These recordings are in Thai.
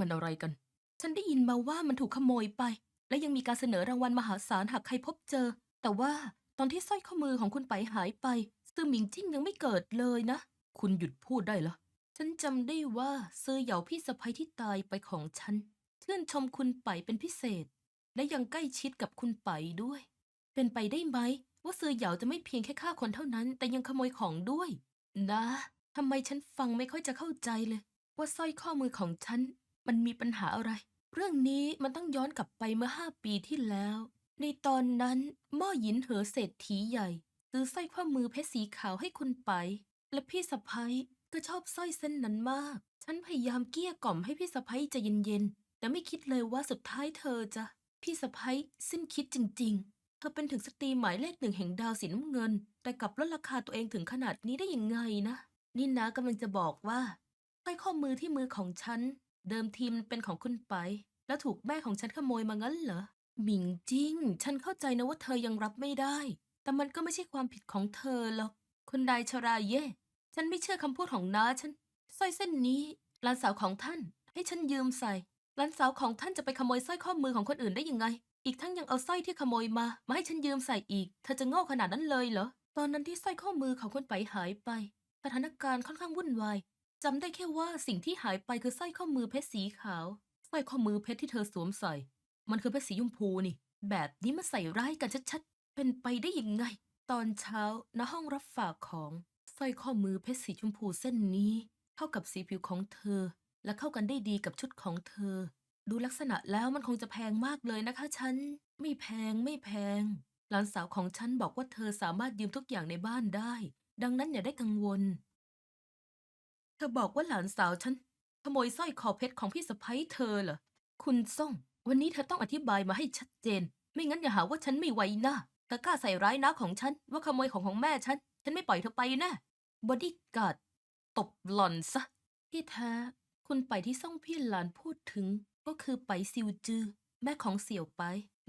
มันอะไรกัน ฉันได้ยินมาว่ามันถูกขโมยไป และยังมีการเสนอรางวัลมหาศาลหากใครพบเจอ แต่ว่าตอนที่สร้อยข้อมือของคุณไปหายไป ซือหมิงจิ้งยังไม่เกิดเลยนะ คุณหยุดพูดได้ละฉันจำได้ว่าซือเหยาพี่สะใภ้ที่ตายไปของฉันชื่นชมคุณไปเป็นพิเศษ และยังใกล้ชิดกับคุณไปด้วย เป็นไปได้ไหมว่าซือเหยาจะไม่เพียงแค่ฆ่าคนเท่านั้น แต่ยังขโมยของด้วย นะทำไมฉันฟังไม่ค่อยจะเข้าใจเลย ว่าสร้อยข้อมือของฉัน มันมีปัญหาอะไร เรื่องนี้มันต้องย้อนกลับไปเมื่อห้าปีที่แล้ว ในตอนนั้นหม่อหยินเหอเศรษฐีใหญ่ซื้อสร้อยข้อมือเพชรสีขาวให้คุณไป และพี่สะพ้ยก็ชอบสร้อยเส้นนั้นมาก ฉันพยายามเกลี้ยกล่อมให้พี่สะพ้ยใจเย็นๆ แต่ไม่คิดเลยว่าสุดท้ายเธอจะพี่สะพ้ยสิ้นคิดจริง ๆ เธอเป็นถึงสตรีหมายเลขหนึ่งแห่งดาวสีน้ำเงิน แต่กลับลดราคาตัวเองถึงขนาดนี้ได้ยังไงนะ นี่นะกำลังจะบอกว่าสร้อยข้อมือที่มือของฉัน เดิมทีมเป็นของคุณไป แล้วถูกแม่ของฉันขโมยมางั้นเหรอ หมิงจิ้ง ฉันเข้าใจนะว่าเธอยังรับไม่ได้ แต่มันก็ไม่ใช่ความผิดของเธอหรอก คุณนายชราเย่ ฉันไม่เชื่อคำพูดของน้าฉัน สร้อยเส้นนี้หลานสาวของท่าน ให้ฉันยืมใส่หลานสาวของท่านจะไปขโมยสร้อยข้อมือของคนอื่นได้ยังไง อีกทั้งยังเอาสร้อยที่ขโมยมา มาให้ฉันยืมใส่อีก เธอจะโง่ขนาดนั้นเลยเหรอ ตอนนั้นที่สร้อยข้อมือของคนไปหายไป สถานการณ์ค่อนข้างวุ่นวาย จำได้แค่ว่าสิ่งที่หายไปคือสร้อยข้อมือเพชรสีขาวสร้อยข้อมือเพชรที่เธอสวมใส่ มันคือเพชรสีชมพูนี่ แบบนี้มันใส่ร้ายกันชัดๆ เป็นไปได้ยังไง ตอนเช้าณห้องรับฝากของสร้อยข้อมือเพชรสีชมพูเส้นนี้ เข้ากับสีผิวของเธอ และเข้ากันได้ดีกับชุดของเธอ ดูลักษณะแล้วมันคงจะแพงมากเลยนะคะฉันไม่แพงไม่แพง หลานสาวของฉันบอกว่าเธอสามารถยืมทุกอย่างในบ้านได้ ดังนั้นอย่าได้กังวล อบอกว่าหลานสาวฉันขโมยสร้อยคอเพชรของพี่สะพ้ยเธอเหรอ คุณซ่ง วันนี้เธอต้องอธิบายมาให้ชัดเจน ไม่งั้นอย่าหาว่าฉันไม่ไว้หน้าเธอกล้าใส่ร้ายน้าของฉัน ว่าขโมยของของแม่ฉัน ฉันไม่ปล่อยเธอไปแน่บอดี้การ์ดตบหล่อนซะ ที่แท้ คุณไปที่ซ่องพี่หลานพูดถึง ก็คือไปซิวจือ แม่ของเสี่ยวไป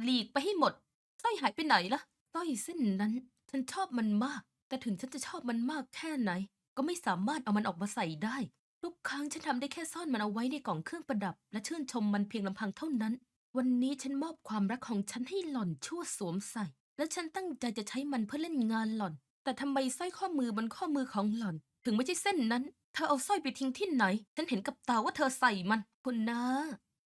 หลีกไปให้หมดสร้อยหายไปไหนล่ะสร้อยเส้นนั้น ฉันชอบมันมาก แต่ถึงฉันจะชอบมันมากแค่ไหน ก็ไม่สามารถเอามันออกมาใส่ได้ ทุกครั้งฉันทำได้แค่ซ่อนมันเอาไว้ในกล่องเครื่องประดับ และชื่นชมมันเพียงลำพังเท่านั้น วันนี้ฉันมอบความรักของฉันให้หล่อนชั่วสวมใส่ และฉันตั้งใจจะใช้มันเพื่อเล่นงานหล่อน แต่ทำไมสร้อยข้อมือบนข้อมือของหล่อน ถึงไม่ใช่เส้นนั้น เธอเอาสร้อยไปทิ้งที่ไหน ฉันเห็นกับตาว่าเธอใส่มันคุณนะ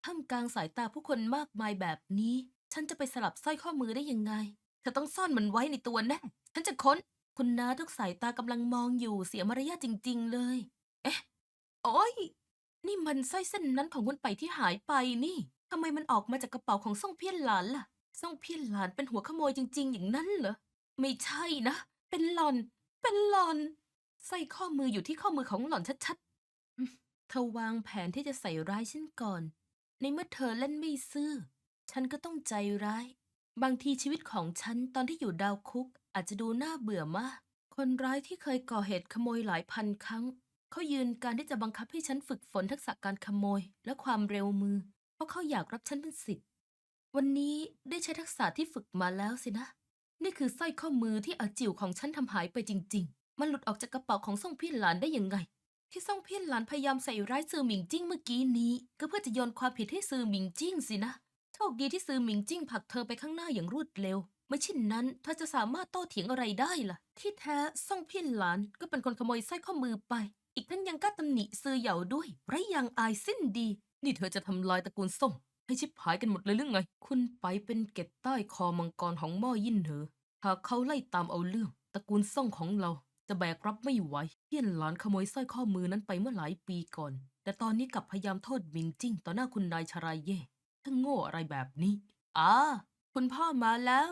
ท่ามกลางสายตาผู้คนมากมายแบบนี้ ฉันจะไปสลับสร้อยข้อมือได้ยังไง เธอต้องซ่อนมันไว้ในตัวแน่ ฉันจะค้น คุณน้าทุกสายตากำลังมองอยู่เสียมารยาทจริง ๆ เลย เอ๊ะ โอ้ย นี่มันสร้อยเส้นนั้นของคุณไปที่หายไปนี่ทำไมมันออกมาจากกระเป๋าของซ่องเพี้ยนหลานล่ะซ่องเพี้ยนหลานเป็นหัวขโมยจริง ๆ อย่างนั้นเหรอ ไม่ใช่นะ เป็นหลอน เป็นหลอน ใสร้อยข้อมืออยู่ที่ข้อมือของหล่อนชัดๆเธอวางแผนที่จะใส่ร้ายฉันก่อน ในเมื่อเธอเล่นไม่ซื่อ ฉันก็ต้องใจร้าย บางทีชีวิตของฉันตอนที่อยู่ดาวคุก อาจจะดูน่าเบื่อมาก คนร้ายที่เคยก่อเหตุขโมยหลายพันครั้ง เขายืนการที่จะบังคับให้ฉันฝึกฝนทักษะการขโมยและความเร็วมือ เพราะเขาอยากรับฉันเป็นสิทธิ์ วันนี้ได้ใช้ทักษะที่ฝึกมาแล้วสินะ นี่คือสร้อยข้อมือที่อาจิ๋วของฉันทำหายไปจริง ๆ มันหลุดออกจากกระเป๋าของซ่องพี่หลานได้ยังไง ที่ซ่องพี่หลานพยายามใส่ร้ายซือหมิงจิ้งเมื่อกี้นี้ ก็เพื่อจะโยนความผิดให้ซือหมิงจิ้งสินะ โชคดีที่ซือหมิงจิ้งผลักเธอไปข้างหน้าอย่างรวดเร็ว ไม่เช่นนั้นเธอจะสามารถโต้เถียงอะไรได้ล่ะ ที่แท้ซ่องเพี่หลานก็เป็นคนขโมยสร้อยข้อมือไป อีกทั้งยังกล้าตำหนิซือเหยาด้วยไรยางอายสิ้นดี นี่เธอจะทำลายตระกูลซ่ง ให้ชิบหายกันหมดเลยหรือไง คุณไปเป็นเกล็ดใต้คอมังกรของหม่อยิ่นเหอหากเขาไล่ตามเอาเรื่องตระกูลซ่องของเรา จะแบกรับไม่ไหวเพี้ยนหลานขโมยสร้อยข้อมือนั้นไปเมื่อหลายปีก่อน แต่ตอนนี้กลับพยายามโทษมิงจิ้งต่อหน้าคุณนายชารายเย่ทั้งโง่อะไรแบบนี้อ่าคุณพ่อมาแล้ว